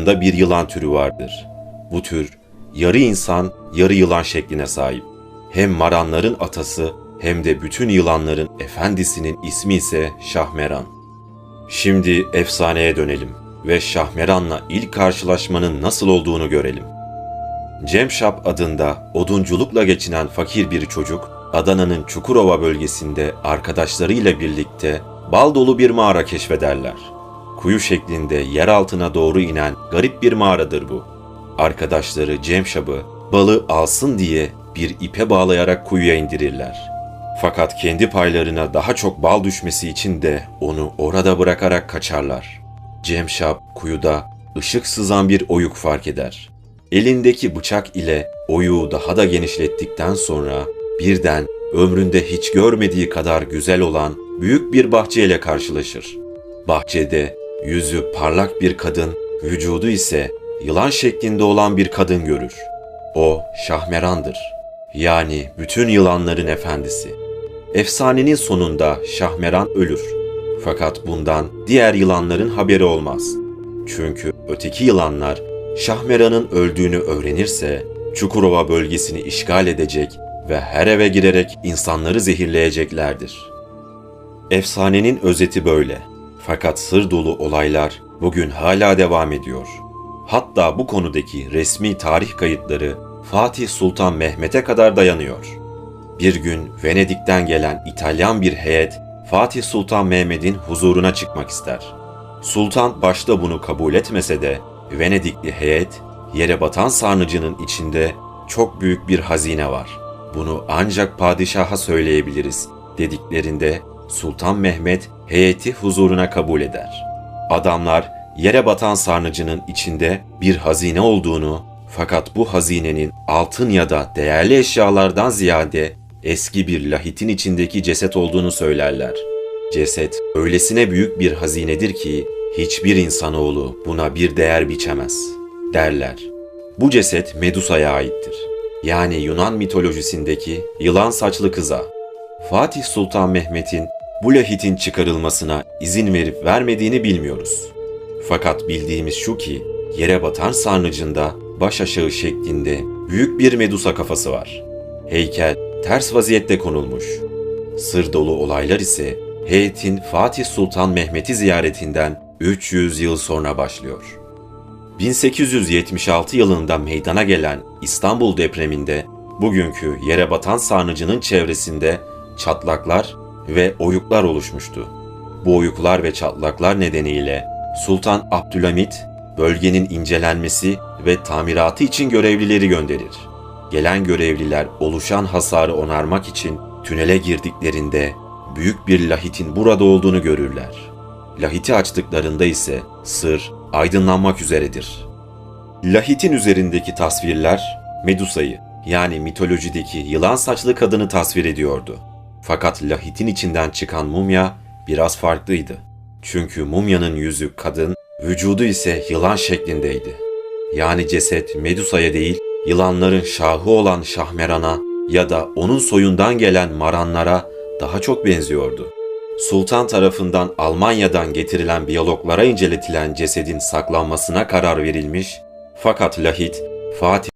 adında bir yılan türü vardır. Bu tür yarı insan, yarı yılan şekline sahip. Hem maranların atası hem de bütün yılanların efendisinin ismi ise Şahmeran. Şimdi efsaneye dönelim ve Şahmeran'la ilk karşılaşmanın nasıl olduğunu görelim. Cemşap adında odunculukla geçinen fakir bir çocuk, Adana'nın Çukurova bölgesinde arkadaşlarıyla birlikte bal dolu bir mağara keşfederler. Kuyu şeklinde yer altına doğru inen garip bir mağaradır bu. Arkadaşları Cemşap'ı balı alsın diye bir ipe bağlayarak kuyuya indirirler. Fakat kendi paylarına daha çok bal düşmesi için de onu orada bırakarak kaçarlar. Cemşap kuyuda ışık sızan bir oyuk fark eder. Elindeki bıçak ile oyuğu daha da genişlettikten sonra birden ömründe hiç görmediği kadar güzel olan büyük bir bahçeyle karşılaşır. Bahçede yüzü parlak bir kadın, vücudu ise yılan şeklinde olan bir kadın görür. O Şahmeran'dır. Yani bütün yılanların efendisi. Efsanenin sonunda Şahmeran ölür. Fakat bundan diğer yılanların haberi olmaz. Çünkü öteki yılanlar Şahmeran'ın öldüğünü öğrenirse Çukurova bölgesini işgal edecek ve her eve girerek insanları zehirleyeceklerdir. Efsanenin özeti böyle. Fakat sır dolu olaylar bugün hala devam ediyor. Hatta bu konudaki resmi tarih kayıtları Fatih Sultan Mehmet'e kadar dayanıyor. Bir gün Venedik'ten gelen İtalyan bir heyet Fatih Sultan Mehmet'in huzuruna çıkmak ister. Sultan başta bunu kabul etmese de Venedikli heyet yere batan sarnıcının içinde çok büyük bir hazine var. Bunu ancak padişaha söyleyebiliriz dediklerinde Sultan Mehmet heyeti huzuruna kabul eder. Adamlar yere batan sarnıcının içinde bir hazine olduğunu fakat bu hazinenin altın ya da değerli eşyalardan ziyade eski bir lahitin içindeki ceset olduğunu söylerler. Ceset öylesine büyük bir hazinedir ki hiçbir insanoğlu buna bir değer biçemez derler. Bu ceset Medusa'ya aittir. Yani Yunan mitolojisindeki yılan saçlı kıza. Fatih Sultan Mehmet'in bu lahitin çıkarılmasına izin verip vermediğini bilmiyoruz. Fakat bildiğimiz şu ki yere batan sarnıcında baş aşağı şeklinde büyük bir Medusa kafası var. Heykel ters vaziyette konulmuş. Sır dolu olaylar ise heyetin Fatih Sultan Mehmet'i ziyaretinden 300 yıl sonra başlıyor. 1876 yılında meydana gelen İstanbul depreminde bugünkü yere batan sarnıcının çevresinde çatlaklar ve oyuklar oluşmuştu. Bu oyuklar ve çatlaklar nedeniyle Sultan Abdülhamit bölgenin incelenmesi ve tamiratı için görevlileri gönderir. Gelen görevliler oluşan hasarı onarmak için tünele girdiklerinde büyük bir lahitin burada olduğunu görürler. Lahiti açtıklarında ise sır aydınlanmak üzeredir. Lahitin üzerindeki tasvirler Medusa'yı yani mitolojideki yılan saçlı kadını tasvir ediyordu. Fakat lahitin içinden çıkan mumya biraz farklıydı. Çünkü mumyanın yüzü kadın, vücudu ise yılan şeklindeydi. Yani ceset Medusa'ya değil, yılanların şahı olan Şahmeran'a ya da onun soyundan gelen Maranlara daha çok benziyordu. Sultan tarafından Almanya'dan getirilen biyologlara inceletilen cesedin saklanmasına karar verilmiş fakat Lahit Fatih